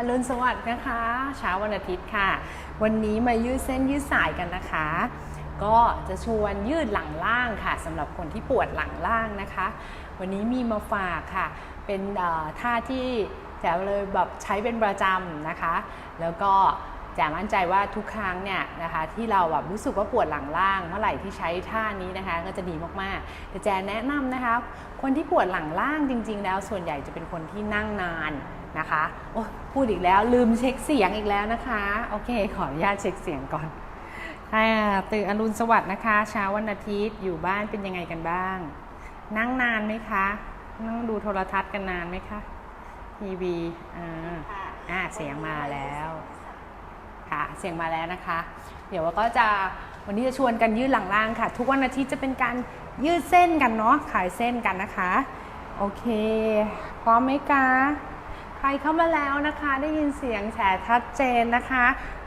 อรุณสวัสดิ์นะคะเช้าวันอาทิตย์ค่ะ วันนี้มายืดเส้นยืดสายกันนะคะ ก็จะชวนยืดหลังล่างค่ะสำหรับคนที่ปวดหลังล่างนะคะ วันนี้มีมาฝากค่ะ เป็นท่าที่แจ๋วเลยแบบใช้เป็นประจำนะคะ แล้วก็แจ๋มั่นใจว่าทุกครั้งเนี่ยนะคะที่เราแบบรู้สึกว่าปวดหลังล่าง เมื่อไหร่ที่ใช้ท่านี้นะคะ ก็จะดีมากๆแต่แจแนะนำนะคะคนที่ปวดหลังล่างจริง ๆ แล้วส่วนใหญ่จะเป็นคนที่นั่งนาน นะคะโอ้พูดอีกแล้วลืมเช็คเสียงอีกแล้วนะคะ โอเค ขออนุญาตเช็คเสียงก่อนค่ะตื่นอรุณสวัสดิ์นะคะเช้าวันอาทิตย์อยู่บ้านเป็นยังไงกันบ้าง นั่งนานไหมคะ นั่งดูโทรทัศน์กันนานไหมคะทีวีอ่าอ่าเสียงมาแล้วค่ะเสียงมาแล้วนะคะ เดี๋ยวก็จะวันนี้จะชวนกันยืดหลังล่างค่ะ ทุกวันอาทิตย์จะเป็นการยืดเส้นกันเนาะขายเส้นกันนะคะ โอเค พร้อมไหมคะ ใครเข้ามาแล้วนะคะ ได้ยินเสียงแฉชัดเจนนะคะ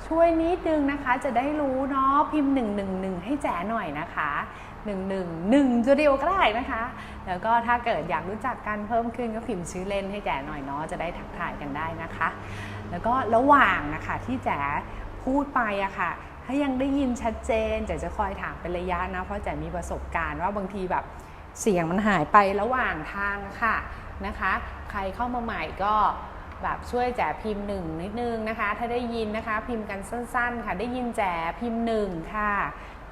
ช่วยนิดนึงนะคะจะได้รู้เนาะพิมพ์ 111 ให้แจ๋หน่อยนะคะ111จะเดียวก็ได้นะคะ แล้วก็ถ้าเกิดอยากรู้จักกันเพิ่มขึ้นก็พิมพ์ชื่อเล่นให้แจ๋หน่อยเนาะจะได้ทักทายกันได้นะคะ แล้วก็ระหว่างนะคะที่แจ๋พูดไปอะค่ะ ถ้ายังได้ยินชัดเจนแจ๋จะคอยถามเป็นระยะนะ เพราะแจ๋มีประสบการณ์ว่าบางทีแบบเสียงมันหายไประหว่างทางะค่ะ นะคะ ใครเข้ามาใหม่ก็แบบช่วยแจ๋พิมพ์หนึ่งนิดนึงนะคะ ถ้าได้ยินนะคะพิมพ์กันสั้น ๆ ค่ะ ได้ยินแจ๋พิมพ์หนึ่งค่ะ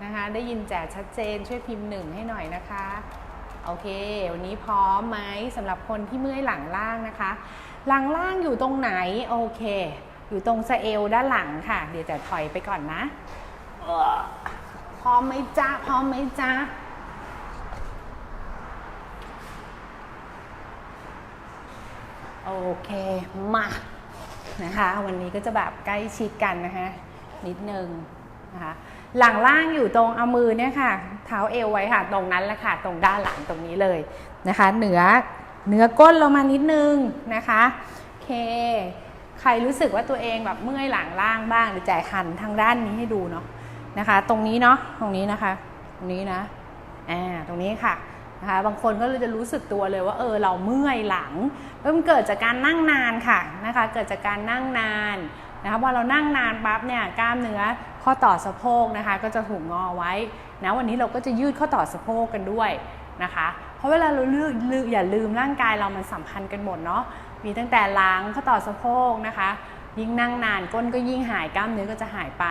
นะคะ ได้ยินแจ๋ชัดเจนช่วยพิมพ์หนึ่งให้หน่อยนะคะโอเค วันนี้พร้อมไหมสำหรับคนที่เมื่อยหลังล่างนะคะ หลังล่างอยู่ตรงไหน โอเค อยู่ตรงสะเอวด้านหลังค่ะ เดี๋ยวจะถอยไปก่อนนะ พร้อมไหมจ๊ะพร้อมไหมจ๊ะ โอเคมานะคะ วันนี้ก็จะแบบใกล้ชิดกันนะคะ นิดนึงนะคะหลังล่างอยู่ตรงเอามือเนี่ยค่ะ เท้าเอวไว้ค่ะ ตรงนั้นแหละค่ะ ตรงด้านหลังตรงนี้เลยนะคะ เหนือเหนือก้นลงมานิดนึงนะคะโอเค ใครรู้สึกว่าตัวเองแบบเมื่อยหลังล่างบ้างหรือแจหันทางด้านนี้ให้ดูเนาะนะคะ ตรงนี้เนาะตรงนี้นะคะ ตรงนี้นะอ่าตรงนี้ค่ะ นะคะบางคนก็เลยจะรู้สึกตัวเลยว่าเออเราเมื่อยหลังมันเกิดจากการนั่งนานค่ะนะคะเกิดจากการนั่งนานนะคะพอเรานั่งนานปั๊บเนี่ยกล้ามเนื้อข้อต่อสะโพกนะคะก็จะถูกงอไว้นะวันนี้เราก็จะยืดข้อต่อสะโพกกันด้วยนะคะ เพราะเวลาเราเลือกลืมอย่าลืมร่างกายเรามันสัมพันธ์กันหมดเนาะมีตั้งแต่หลังข้อต่อสะโพกนะคะ ยิ่งนั่งนานก้นก็ยิ่งหายกล้ามเนื้อก็จะหายไป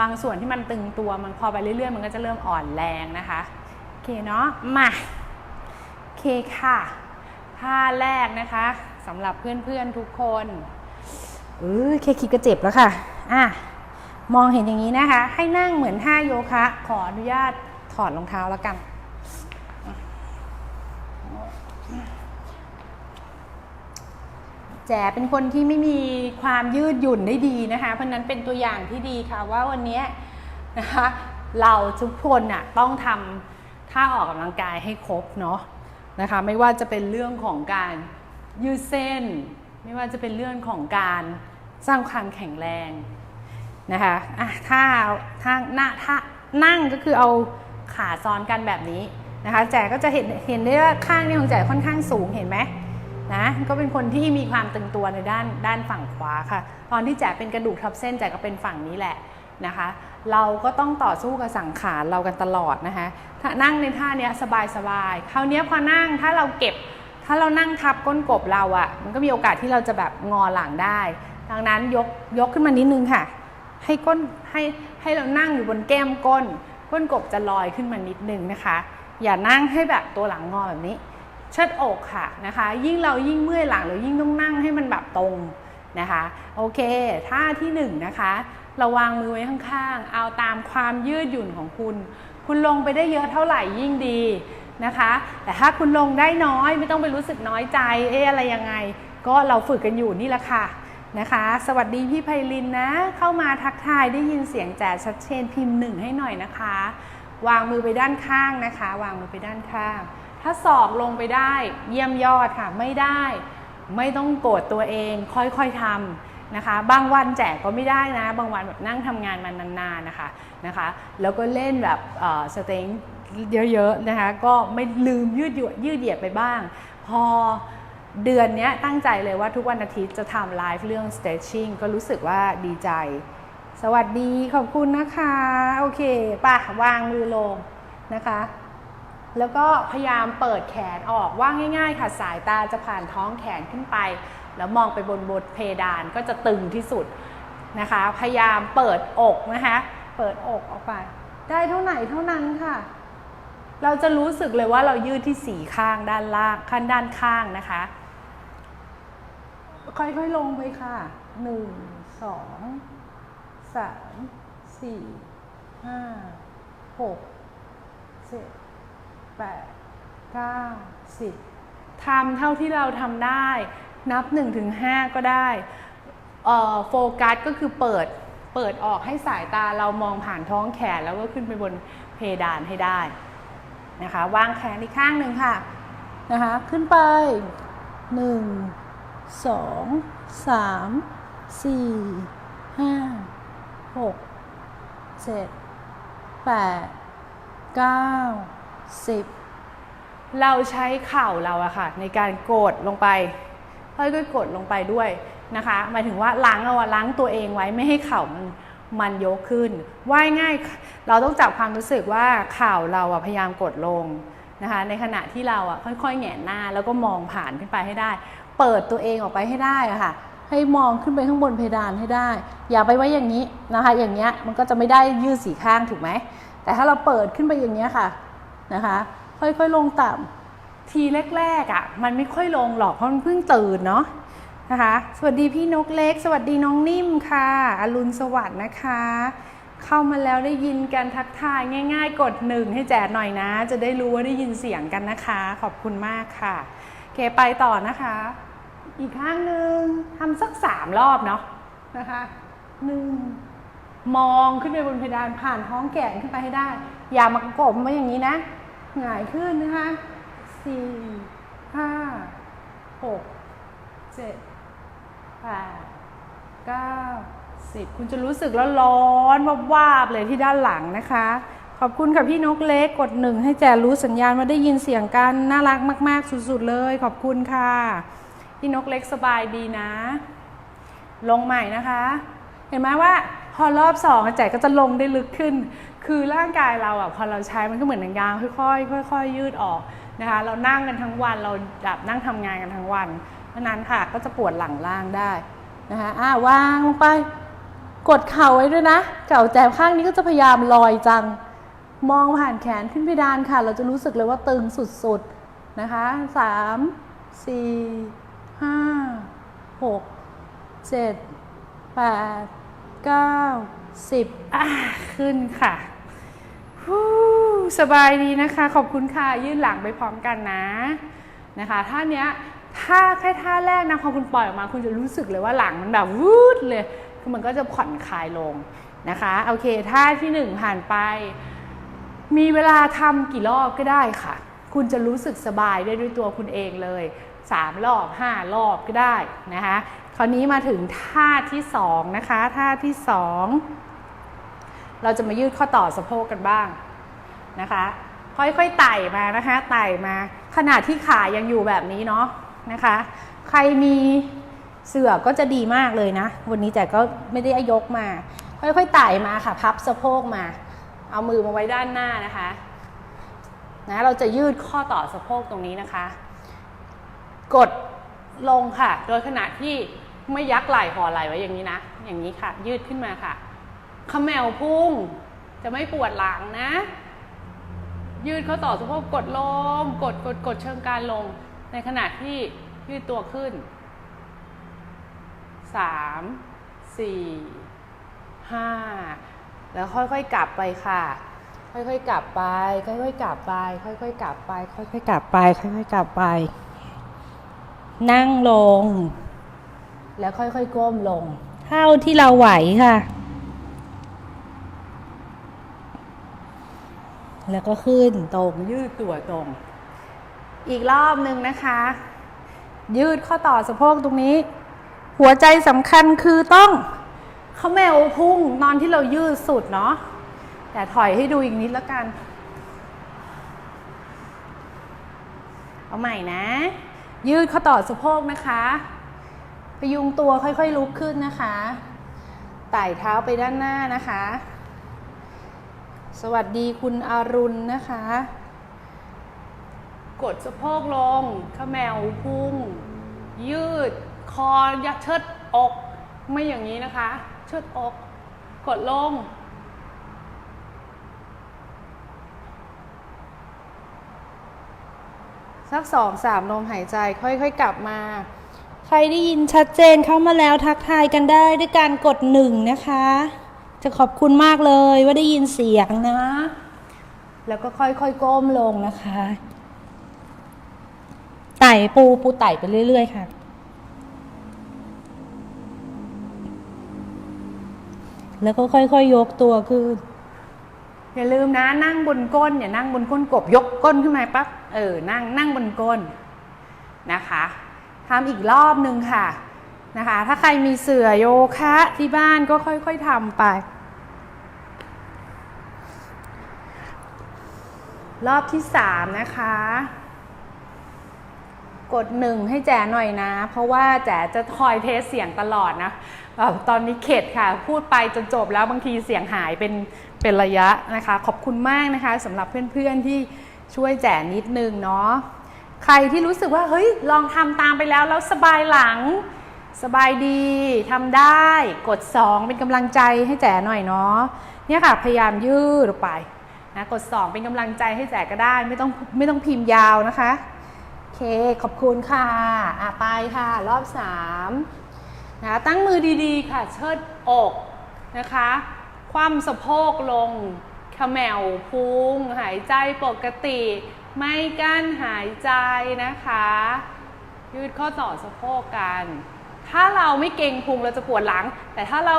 บางส่วนที่มันตึงตัวมันพอไปเรื่อยๆ มันก็จะเริ่มอ่อนแรงนะคะโอเคเนาะมา เคค่ะท่าแรกนะคะสำหรับเพื่อนๆทุกคนเออแค่คิดก็เจ็บแล้วค่ะอะ มองเห็นอย่างนี้นะคะ ให้นั่งเหมือนท่าโยคะ ขออนุญาตถอดรองเท้าแล้วกัน แจ๋เป็นคนที่ไม่มีความยืดหยุ่นได้ดีนะคะ เพราะฉะนั้นเป็นตัวอย่างที่ดีค่ะว่าวันนี้นะคะ เราทุกคนน่ะต้องทำท่าออกกำลังกายให้ครบเนาะ นะคะไม่ว่าจะเป็นเรื่องของการยืดเส้น ไม่ว่าจะเป็นเรื่องของการสร้างความแข็งแรงนะคะอะถ้าถ้าหน้าถ้านั่งก็คือเอาขาซ้อนกันแบบนี้นะคะแจ๋ก็จะเห็นเห็นได้ว่าข้างนี้ของแจ๋ค่อนข้างสูงเห็นไหมนะก็เป็นคนที่มีความตึงตัวในด้านด้านฝั่งขวาค่ะ ตอนที่แจ๋เป็นกระดูกทับเส้นแจ๋ก็เป็นฝั่งนี้แหละ นะคะ เราก็ต้องต่อสู้กับสังขารเรากันตลอดนะคะถ้านั่งในท่าเนี้ยสบายสบายคราวนี้พอนั่งถ้าเราเก็บ ถ้าเรานั่งทับก้นกบเราอะ่ะมันก็มีโอกาสที่เราจะแบบงอหลังได้ ดังนั้นยกยกขึ้นมานิดนึงค่ะ ให้ก้นให้ให้เรานั่งอยู่บนแก้มก้น ก้นกบจะลอยขึ้นมานิดนึงนะคะ อย่านั่งให้แบบตัวหลังงอแบบนี้เชิดอกค่ะนะคะ ยิ่งเรายิ่งเมื่อยหลังเรายิ่งต้องนั่งให้มันแบบตรง นะคะโอเคท่าที่1นงนะคะราวางมือไว้ข้างๆ เอาตามความยืดหยุ่นของคุณ คุณลงไปได้เยอะเท่าไหร่ยิ่งดีนะคะ แต่ถ้าคุณลงได้น้อยไม่ต้องไปรู้สึกน้อยใจเอ๊ะอะไรยังไง ก็เราฝึกกันอยู่นี่แหละค่ะนะคะ สวัสดีพี่ไพลินนะ เข้ามาทักทายได้ยินเสียงแจ๋ชัดเจนพิมพ์หนึ่งให้หน่อยนะคะ วางมือไปด้านข้างนะคะ วางมือไปด้านข้าง ถ้าสอบลงไปได้เยี่ยมยอดค่ะไม่ได้ ไม่ต้องโกรธตัวเองค่อยๆทำนะคะ บางวันแจกก็ไม่ได้นะ บางวันแบบนั่งทำงานมานานๆนะคะนะคะ แล้วก็เล่นแบบสเต็งเยอะๆนะคะ ก็ไม่ลืมยืดหยุ่นยืดเหยียดไปบ้าง พอเดือนนี้ตั้งใจเลยว่าทุกวันอาทิตย์จะทำไลฟ์เรื่อง stretching ก็รู้สึกว่าดีใจ สวัสดีขอบคุณนะคะ โอเคป่ะวางมือลงนะคะ แล้วก็พยายามเปิดแขนออกว่าง่าย ๆ ค่ะสายตาจะผ่านท้องแขนขึ้นไป แล้วมองไปบนบนเพดานก็จะตึงที่สุดนะคะ พยายามเปิดอกนะคะ เปิดอกออกไป ได้เท่าไหนเท่านั้นค่ะ เราจะรู้สึกเลยว่าเรายืดที่สีข้างด้านล่างขั้นด้านข้างนะคะ ค่อยๆลงไปค่ะหนึ่งสองสามสี่ห้าหกเจ็ด แปดเก้าสิบทำเท่าที่เราทำได้ นับ1นถึงหก็ได้โฟกัสก็คือเปิดเปิดออกให้สายตาเรามองผ่านท้องแขนแล้วก็ขึ้นไปบนเพดานให้ได้นะคะวางแขนอีกข้างหนึ่งค่ะนะคะขึ้นไป1สองสามสี่ห้าหกเจ็ดแปดเก้าสิบเราใช้เข่าเราอะค่ะ ในการกดลงไปค่อยๆกดลงไปด้วยนะคะหมายถึงว่าล้างเอาล้างตัวเองไว้ไม่ให้เข่ามันมันยกขึ้น ว่ายง่าย เราต้องจับความรู้สึกว่าเข่าเราอะพยายามกดลงนะคะ ในขณะที่เราอะค่อยๆแหงนหน้าแล้วก็มองผ่านขึ้นไปให้ได้ เปิดตัวเองออกไปให้ได้อะค่ะ ให้มองขึ้นไปข้างบนเพดานให้ได้ อย่าไปไว้อย่างนี้นะคะ อย่างเงี้ยมันก็จะไม่ได้ยืดสีข้างถูกไหมแต่ถ้าเราเปิดขึ้นไปอย่างเงี้ยค่ะ นะคะ ค่อยๆลงต่ำทีแรกๆอะ่ะมันไม่ค่อยลงหรอกเพราะมันเพิ่งตื่นเนาะนะคะ สวัสดีพี่นกเล็ก สวัสดีน้องนิ่มค่ะอรุณสวัสดิ์นะคะ เข้ามาแล้วได้ยินกันทักทายง่าย ๆ กดหนึ่งให้แจกหน่อยนะ จะได้รู้ว่าได้ยินเสียงกันนะคะ ขอบคุณมากค่ะโอเคไปต่อนะคะ อีกข้างหนึ่งทำสักสามรอบเนาะนะคะหนึ่งมองขึ้นไปบนเพดานผ่านท้องแขนขึ้นไปให้ได้ อย่ามากบไว้อย่างนี้นะหงายขึ้นนะคะสี่ห้าหกเจ็ดแปดเก้าสิบคุณจะรู้สึกแล้วร้อนวาบวาบเลยที่ด้านหลังนะคะ ขอบคุณค่ะพี่นกเล็กกดหนึ่งให้แจรู้สัญญาณว่าได้ยินเสียงกัน น่ารักมาก ๆ สุด ๆ เลย ขอบคุณค่ะ พี่นกเล็กสบายดีนะ ลงใหม่นะคะ เห็นไหมว่าพอรอบสองอาจร์ก็จะลงได้ลึกขึ้น คือร่างกายเราอะพอเราใช้มันก็เหมือนหนังยางค่อยๆค่อยๆยืดออกนะคะเรานั่งกันทั้งวันเราดับนั่งทำงานกันทั้งวันเพราะนั้นค่ะก็จะปวดหลังล่างได้นะคะอ่าวางลงไปกดเข่าไว้ด้วยนะเก่าแจมข้างนี้ก็จะพยายามลอยจัง มองผ่านแขนขึ้นเพดานค่ะ เราจะรู้สึกเลยว่าตึงสุดๆนะคะสามสี่ห้าหกเจ็ดแปดเก้าสิบอะขึ้นค่ะ สบายดีนะคะ ขอบคุณค่ะ ยืดหลังไปพร้อมกันนะนะคะท่าเนี้ยถ้าแค่ท่าแรกนะพอคุณปล่อยออกมาคุณจะรู้สึกเลยว่าหลังมันแบบวูดเลยคือมันก็จะผ่อนคลายลงนะคะโอเคท่าที่หนึ่งผ่านไป มีเวลาทำกี่รอบก็ได้ค่ะ คุณจะรู้สึกสบายได้ด้วยตัวคุณเองเลย3รอบ5รอบก็ได้นะคะคราวนี้มาถึงท่าที่2นะคะท่าที่2 เราจะมายืดข้อต่อสะโพกกันบ้างนะคะ ค่อยๆไต่มานะคะไต่มาขนาดที่ขายังอยู่แบบนี้เนาะนะคะ ใครมีเสื่อก็จะดีมากเลยนะ วันนี้แต่ก็ไม่ได้ยกมา ค่อยๆไต่มาค่ะ พับสะโพกมา เอามือมาไว้ด้านหน้านะคะนะเราจะยืดข้อต่อสะโพกตรงนี้นะคะ กดลงค่ะ โดยขณะที่ไม่ยักไหล่ห่อไหล่ไว้อย่างนี้นะ อย่างนี้ค่ะ ยืดขึ้นมาค่ะ ขมวพุ่ง จะไม่ปวดหลังนะ ยืดข้อต่อสะโพกกดลงกดกดกดเชิงกรานลง ในขณะที่ยืดตัวขึ้นสามสี่ห้าแล้วค่อยๆกลับไปค่ะ ค่อยๆกลับไป ค่อยๆกลับไป ค่อยๆกลับไป ค่อยๆกลับไป ค่อยๆกลับไป นั่งลง แล้วค่อยๆก้มลง เท่าที่เราไหวค่ะ แล้วก็ขึ้นตรงยืดตัวตรง อีกรอบหนึ่งนะคะ ยืดข้อต่อสะโพกตรงนี้ หัวใจสำคัญคือต้องเขาแมวพุ่งตอนที่เรายืดสุดเนาะแต่ถอยให้ดูอีกนิดแล้วกัน เอาใหม่นะ ยืดข้อต่อสะโพกนะคะพยุงตัวค่อยๆลุกขึ้นนะคะ ไต่เท้าไปด้านหน้านะคะ สวัสดีคุณอารุณนะคะ กดสะโพกลงขมแมวพุ่ง ยืด คอยัดเชิดอก ไม่อย่างนี้นะคะ เชิดอก กดลง สักสองสามลมหายใจค่อยๆกลับมา ใครได้ยินชัดเจนเข้ามาแล้วทักทายกันได้ด้วยการกดหนึ่งนะคะ จะขอบคุณมากเลยว่าได้ยินเสียงนะ แล้วก็ค่อยๆก้มลงนะคะไต่ปูปูไต่ไปเรื่อย ๆ ค่ะ แล้วก็ค่อยๆยยกตัวขึ้นอย่าลืมนะนั่งบนก้นอย่านั่งบนก้นกบยกก้นขึ้นมาปั๊บเออนั่งนั่งบนก้นนะคะทำอีกรอบหนึ่งค่ะนะคะ ถ้าใครมีเสื่อโยคะที่บ้านก็ค่อยๆทำไป รอบที่สามนะคะ กดหนึ่งให้แจ๋หน่อยนะ เพราะว่าแจ๋จะคอยเทสเสียงตลอดนะแบบตอนนี้เข็ดค่ะ พูดไปจนจบแล้วบางทีเสียงหายเป็นเป็นระยะนะคะ ขอบคุณมากนะคะสำหรับเพื่อนๆที่ช่วยแจ๋นิดนึงเนาะใครที่รู้สึกว่าเฮ้ยลองทำตามไปแล้วแล้วสบายหลังสบายดีทำได้กด 2 เป็นกำลังใจให้แจ๋หน่อยเนาะเนี่ยค่ะ พยายามยืดออกไป นะกด 2 เป็นกำลังใจให้แจ๋ก็ได้ไม่ต้องไม่ต้องพิมพ์ยาวนะคะโอเคขอบคุณค่ะอะไปค่ะ รอบ3นะตั้งมือดีๆ ค่ะ เชิดอกนะคะ คว่ำสะโพกลงขมแมวพุง หายใจปกติ ไม่กั้นหายใจนะคะ ยืดข้อต่อสะโพกกัน ถ้าเราไม่เก่งพุงเราจะปวดหลัง แต่ถ้าเรา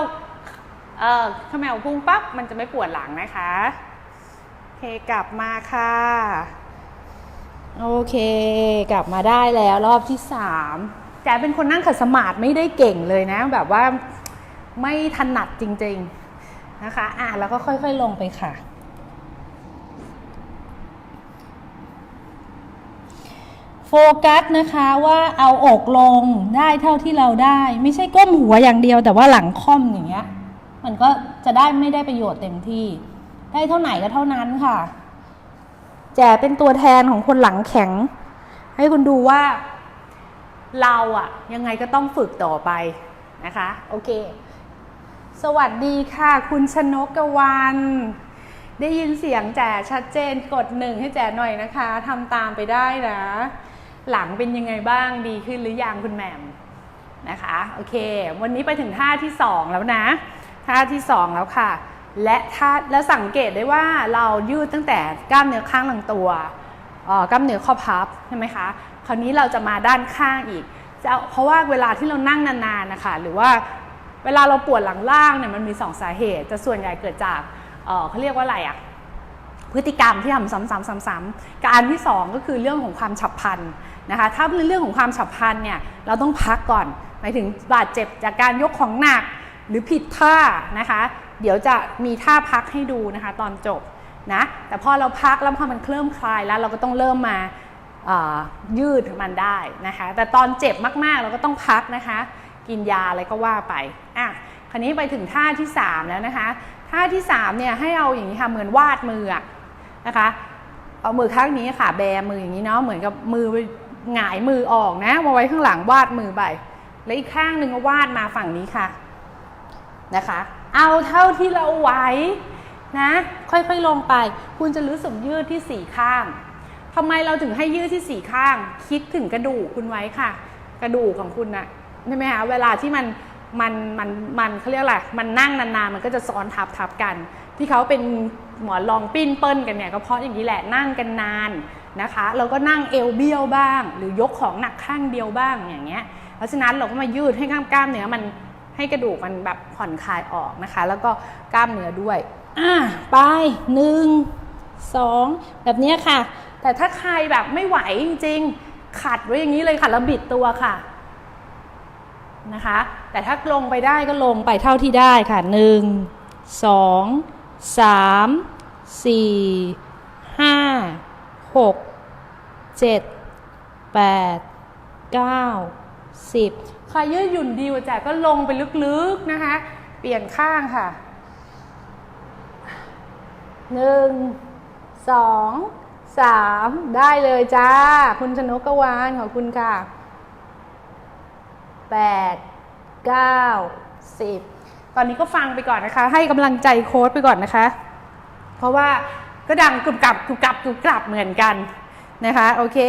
เออขมแมวพุงปั๊บมันจะไม่ปวดหลังนะคะ กลับมาค่ะ โอเค กลับมาได้แล้วรอบที่สามแจ๋เป็นคนนั่งขัดสมาธิไม่ได้เก่งเลยนะ แบบว่าไม่ถนัดจริง ๆ นะคะ อะแล้วก็ค่อย ๆ ลงไปค่ะโฟกัสนะคะว่าเอาอกลงได้เท่าที่เราได้ ไม่ใช่ก้มหัวอย่างเดียวแต่ว่าหลังค่อมอย่างเงี้ย มันก็จะได้ไม่ได้ประโยชน์เต็มที่ ได้เท่าไหนก็เท่านั้นค่ะ แจเป็นตัวแทนของคนหลังแข็ง ให้คุณดูว่าเราอะยังไงก็ต้องฝึกต่อไปนะคะ โอเค สวัสดีค่ะ คุณชนกกวัน ได้ยินเสียงแจชัดเจนกดหนึ่งให้แจหน่อยนะคะทำตามไปได้นะ หลังเป็นยังไงบ้างดีขึ้นหรือยังคุณแหม่มนะคะ โอเค วันนี้ไปถึงท่าที่สองแล้วนะ ท่าที่สองแล้วค่ะ และท่าแล้วสังเกตได้ว่าเรายืดตั้งแต่กล้ามเนื้อข้างลำตัวกล้ามเนื้อข้อพับใช่ไหมคะ คราวนี้เราจะมาด้านข้างอีกจะเพราะว่าเวลาที่เรานั่งนานๆนะคะหรือว่าเวลาเราปวดหลังล่างเนี่ยมันมีสองสาเหตุ จะส่วนใหญ่เกิดจากเเขาเรียกว่าอะไรอะพฤติกรรมที่ทำซ้ำๆๆๆการที่สองก็คือเรื่องของความฉับพลันนะคะถ้าเป็นเรื่องของความฉับพลันเนี่ยเราต้องพักก่อนหมายถึงบาดเจ็บจากการยกของหนักหรือผิดท่านะคะ เดี๋ยวจะมีท่าพักให้ดูนะคะ ตอนจบนะ แต่พอเราพักแล้วพอมันเคลื่อนคลายแล้วเราก็ต้องเริ่มมายืดมันได้นะคะ แต่ตอนเจ็บมากๆ เราก็ต้องพักนะคะ กินยาอะไรก็ว่าไปอะคราวนี้ไปถึงท่าที่ 3 แล้วนะคะ ท่าที่3เนี่ยให้เอาอย่างนี้ค่ะเหมือนวาดมือนะคะเอามือข้างนี้ค่ะ แบมืออย่างนี้เนาะเหมือนกับมือหงายมือออกนะมาไว้ข้างหลังวาดมือไปแล้วอีกข้างหนึ่งก็วาดมาฝั่งนี้ค่ะนะคะ เอาเท่าที่เราไหวนะ ค่อยๆลงไป คุณจะรู้สึกยืดที่สี่ข้างทำไมเราถึงให้ยืดที่สี่ข้าง คิดถึงกระดูกคุณไว้ค่ะ กระดูกของคุณนะใช่ไหมคะเวลาที่มันมันมันมันเขาเรียกอะไรมันนั่งนานๆมันก็จะซ้อนทับทับกัน ที่เขาเป็นหมอนรองปิ้นเปิ้ลกันเนี่ยก็เพราะอย่างนี้แหละนั่งกันนานนะคะเราก็นั่งเอวเบี้ยวบ้าง หรือยกของหนักข้างเดียวบ้างอย่างเงี้ยเพราะฉะนั้นเราก็มายืดให้กล้ามกล้ามเนื้อมัน ให้กระดูกมันแบบผ่อนคลายออกนะคะ แล้วก็กล้ามเนื้อด้วย อ่าไปหนึ่งสองแบบนี้ค่ะ แต่ถ้าใครแบบไม่ไหวจริงๆ ขัดไว้อย่างนี้เลยค่ะ แล้วบิดตัวค่ะนะคะ แต่ถ้าลงไปได้ก็ลงไปเท่าที่ได้ค่ะหนึ่งสองสามสี่ห้าหกเจ็ดแปดเก้า สิบใครยืดหยุ่นดีกว่าแจ๋ก็ลงไปลึกๆนะคะ เปลี่ยนข้างค่ะหนึ่งสองสามได้เลยจ้า คุณชนกกวานขอบคุณค่ะแปดเก้าสิบตอนนี้ก็ฟังไปก่อนนะคะ ให้กำลังใจโค้ดไปก่อนนะคะ เพราะว่าก็ดังกรุบกรับกรุบกรับกรุบกรับเหมือนกันนะคะ โอเค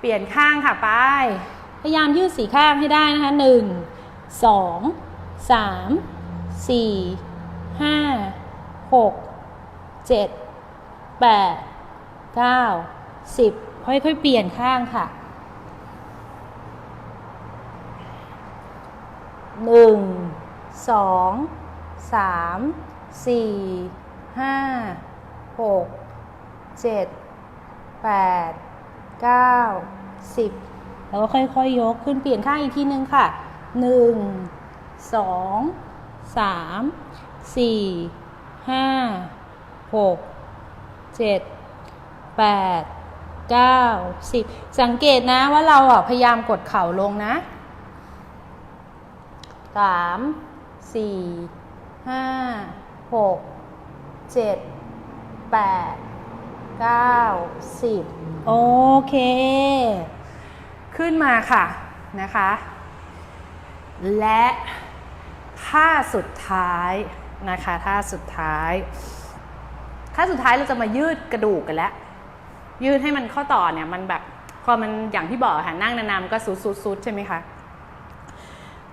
เปลี่ยนข้างค่ะไป พยายามยืดสีข้างให้ได้นะคะหนึ่งสองสามสี่ห้าหกเจ็ดแปดเก้าสิบค่อยๆเปลี่ยนข้างค่ะหนึ่งสองสามสี่ห้าหกเจ็ดแปดเก้าสิบ แล้วก็ค่อยๆยกขึ้นเปลี่ยนข้างอีกทีนึงค่ะหนึ่งสองสามสี่ห้าหกเจ็ดแปดเก้าสิบสังเกตนะว่าเราอะพยายามกดเข่าลงนะสามสี่ห้าหกเจ็ดแปดเก้าสิบโอเค ขึ้นมาค่ะนะคะ และท่าสุดท้ายนะคะท่าสุดท้ายท่าสุดท้ายเราจะมายืดกระดูกกันแล้ว ยืดให้มันข้อต่อเนี่ยมันแบบพอมันอย่างที่บอกค่ะนั่งนานๆมันก็ซุดๆใช่ไหมคะ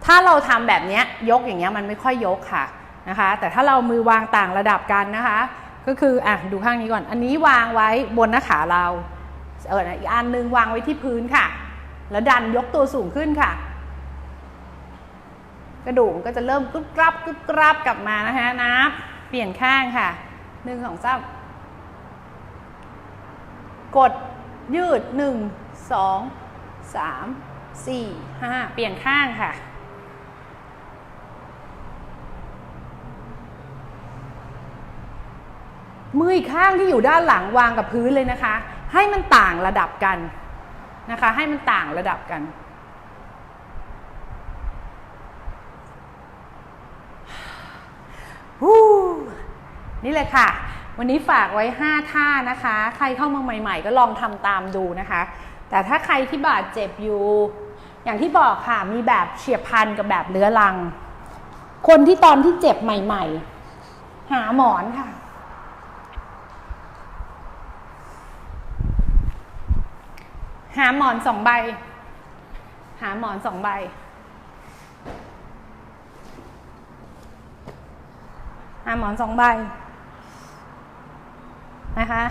ถ้าเราทำแบบนี้ยยกอย่างเงี้ยมันไม่ค่อยยกค่ะนะคะ แต่ถ้าเรามือวางต่างระดับกันนะคะ ก็คืออะดูข้างนี้ก่อน อันนี้วางไว้บนหน้าขาเราเอออีกอันนึงวางไว้ที่พื้นค่ะ แล้วดันยกตัวสูงขึ้นค่ะ กระดูกก็จะเริ่มกรึบกรับกรึบกรับกลับมานะคะนับเปลี่ยนข้างค่ะหนึ่งสองสามกดยืดหนึ่งสองสามสี่ห้าเปลี่ยนข้างค่ะมืออีกข้างที่อยู่ด้านหลังวางกับพื้นเลยนะคะ ให้มันต่างระดับกัน นะคะ ให้มันต่างระดับกัน นี่เลยค่ะ วันนี้ฝากไว้ 5 ท่านะคะ ใครเข้ามาใหม่ ๆ ก็ลองทำตามดูนะคะ แต่ถ้าใครที่บาดเจ็บอยู่ อย่างที่บอกค่ะ มีแบบเฉียบพลันกับแบบเรื้อรัง คนที่ตอนที่เจ็บใหม่ ๆ หาหมอนค่ะ หาหมอนสองใบ หาหมอนสองใบ หาหมอนสองใบ นะคะ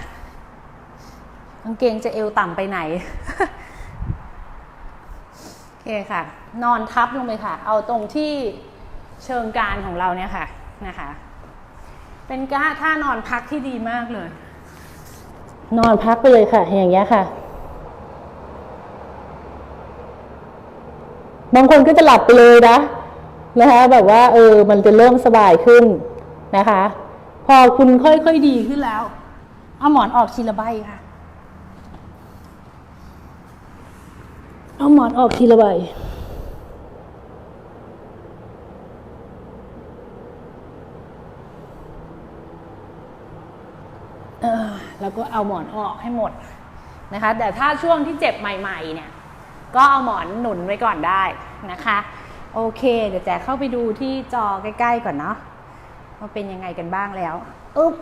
กางเกงจะเอวต่ำไปไหน โอเคค่ะ นอนทับลงไปค่ะ เอาตรงที่เชิงกานของเราเนี่ยค่ะ นะคะ เป็นก้าท่านอนพักที่ดีมากเลย นอนพักไปเลยค่ะ อย่างเงี้ยค่ะ บางคนก็จะหลับไปเลยนะนะคะแบบว่าเออมันจะเริ่มสบายขึ้นนะคะ พอคุณค่อยๆดีขึ้นแล้ว เอาหมอนออกทีละใบค่ะ เอาหมอนออกทีละใบแล้วก็เอาหมอนออกให้หมดนะคะ แต่ถ้าช่วงที่เจ็บใหม่ ๆ เนี่ย ก็เอาหมอนหนุนไว้ก่อนได้นะคะ โอเค เดี๋ยวแจเข้าไปดูที่จอใกล้ๆก่อนเนาะว่าเป็นยังไงกันบ้างแล้วอุ๊บ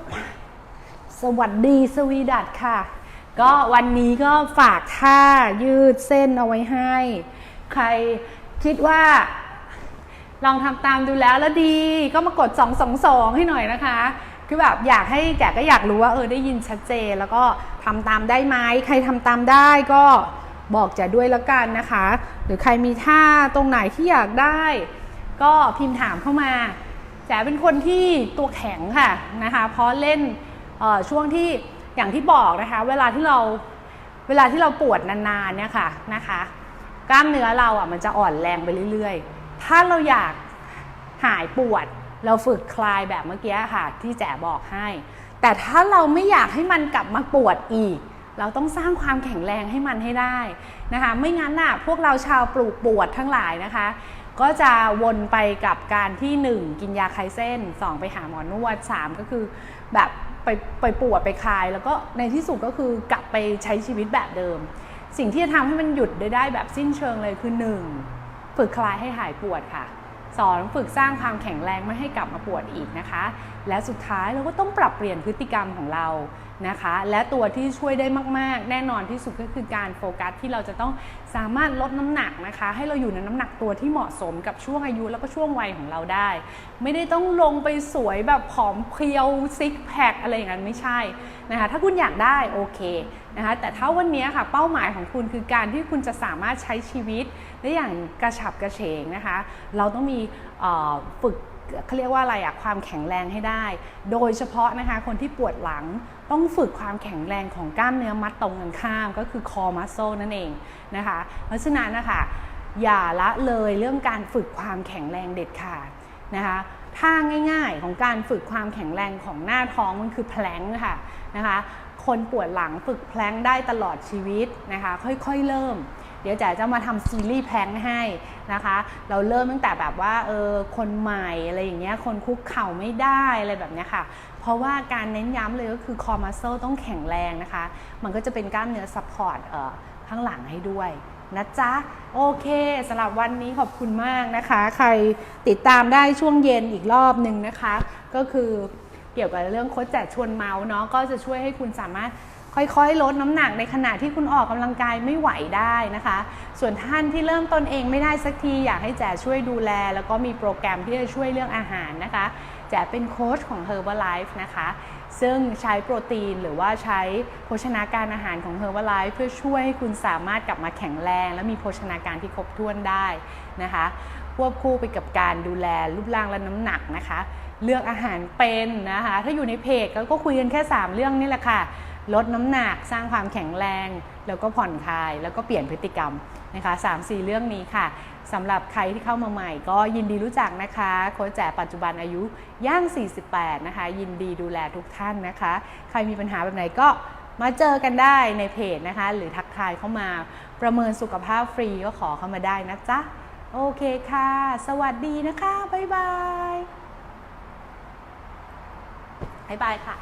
สวัสดีสวีดัตค่ะ ก็วันนี้ก็ฝากท่ายืดเส้นเอาไว้ให้ ใครคิดว่าลองทำตามดูแล้วแล้วดีก็มากด 2 2 2 ให้หน่อยนะคะ คือแบบอยากให้แจกก็อยากรู้ว่าเออได้ยินชัดเจน แล้วก็ทำตามได้ไหมใครทำตามได้ก็ บอกแจด้วยล้วกันนะคะ หรือใครมีท่าตรงไหนที่อยากได้ ก็พิมพ์ถามเข้ามาแจ๋เป็นคนที่ตัวแข็งค่ะนะคะเพราะเล่นช่วงที่อย่างที่บอกนะคะ เวลาที่เราเวลาที่เราปวดนานๆเนี่ยค่ะนะคะ กล้ามเนื้อเราอะมันจะอ่อนแรงไปเรื่อยๆ ถ้าเราอยากหายปวด เราฝึกคลายแบบเมื่อกี้ค่ะที่แจ๋บอกให้ แต่ถ้าเราไม่อยากให้มันกลับมาปวดอีก เราต้องสร้างความแข็งแรงให้มันให้ได้นะคะ ไม่งั้นน่ะพวกเราชาวปลูกปวดทั้งหลายนะคะ ก็จะวนไปกับการที่ 1 กินยาคลายเส้น 2 ไปหาหมอนวด 3 ก็คือแบบไปไปปวดไปคลาย แล้วก็ในที่สุดก็คือกลับไปใช้ชีวิตแบบเดิม สิ่งที่จะทำให้มันหยุดได้ได้แบบสิ้นเชิงเลยคือ 1 ฝึกคลายให้หายปวดค่ะ 2. ฝึกสร้างความแข็งแรงไม่ให้กลับมาปวดอีกนะคะ และสุดท้ายเราก็ต้องปรับเปลี่ยนพฤติกรรมของเรา นะคะ และตัวที่ช่วยได้มาก ๆ แน่นอนที่สุดก็คือการโฟกัสที่เราจะต้องสามารถลดน้ำหนักนะคะ ให้เราอยู่ในน้ำหนักตัวที่เหมาะสมกับช่วงอายุแล้วก็ช่วงวัยของเราได้ ไม่ได้ต้องลงไปสวยแบบผอมเพรียวซิกแพคอะไรอย่างนั้นไม่ใช่นะคะถ้าคุณอยากได้โอเคนะคะแต่ถ้าวันนี้ค่ะเป้าหมายของคุณคือการที่คุณจะสามารถใช้ชีวิตได้อย่างกระฉับกระเฉงนะคะ เราต้องมีฝึกเขาเรียกว่าอะไรอะความแข็งแรงให้ได้ โดยเฉพาะนะคะคนที่ปวดหลัง ต้องฝึกความแข็งแรงของกล้ามเนื้อมัดตรงกันข้าม ก็คือ core muscle นั่นเองนะคะ เพราะฉะนั้นนะคะอย่าละเลยเรื่องการฝึกความแข็งแรงเด็ดขาดนะคะท่าง่ายๆของการฝึกความแข็งแรงของหน้าท้องมันคือแพลงค่ะนะคะ คนปวดหลังฝึกแพลงได้ตลอดชีวิตนะคะ ค่อยๆเริ่ม เดี๋ยวจ๋าจะมาทำซีรีส์แพลงให้นะคะ เราเริ่มตั้งแต่แบบว่าเออคนใหม่อะไรอย่างเงี้ยคนคุกเข่าไม่ได้อะไรแบบเนี้ยค่ะ ราะว่าการเน้นย้ำเลยก็คือคอมัสเซลต้องแข็งแรงนะคะ มันก็จะเป็นกล้ามเนื้อซัพพอร์ตข้างหลังให้ด้วยนะจ๊ะ โอเคสำหรับวันนี้ขอบคุณมากนะคะ ใครติดตามได้ช่วงเย็นอีกรอบหนึ่งนะคะ ก็คือเกี่ยวกับเรื่องโค้ชแจกชวนเมาส์เนาะก็จะช่วยให้คุณสามารถค่อยๆ ลดน้ำหนักในขณะที่คุณออกกำลังกายไม่ไหวได้นะคะ ส่วนท่านที่เริ่มต้นเองไม่ได้สักที อยากให้แจช่วยดูแล แล้วก็มีโปรแกรมที่จะช่วยเรื่องอาหารนะคะ แจเป็นโค้ชของ Herbalife นะคะ ซึ่งใช้โปรตีนหรือว่าใช้โภชนาการอาหารของ Herbalife เพื่อช่วยให้คุณสามารถกลับมาแข็งแรง และมีโภชนาการที่ครบถ้วนได้นะคะควบคู่ไปกับการดูแลรูปร่างและน้ำหนักนะคะ เลือกอาหารเป็นนะคะ ถ้าอยู่ในเพจก็คุยกันแค่ 3 เรื่องนี่แหละค่ะ ลดน้ำหนักสร้างความแข็งแรง แล้วก็ผ่อนคลาย แล้วก็เปลี่ยนพฤติกรรม นะคะ3 4 เรื่องนี้ค่ะสำหรับใครที่เข้ามาใหม่ ก็ยินดีรู้จักนะคะโค้ชแจ๋ปัจจุบันอายุย่าง 48 นะคะ ยินดีดูแลทุกท่านนะคะ ใครมีปัญหาแบบไหนก็มาเจอกันได้ในเพจนะคะ หรือทักทายเข้ามาประเมินสุขภาพฟรีก็ขอเข้ามาได้นะจ๊ะ โอเคค่ะ สวัสดีนะคะ บ๊ายบาย บ๊ายบายค่ะ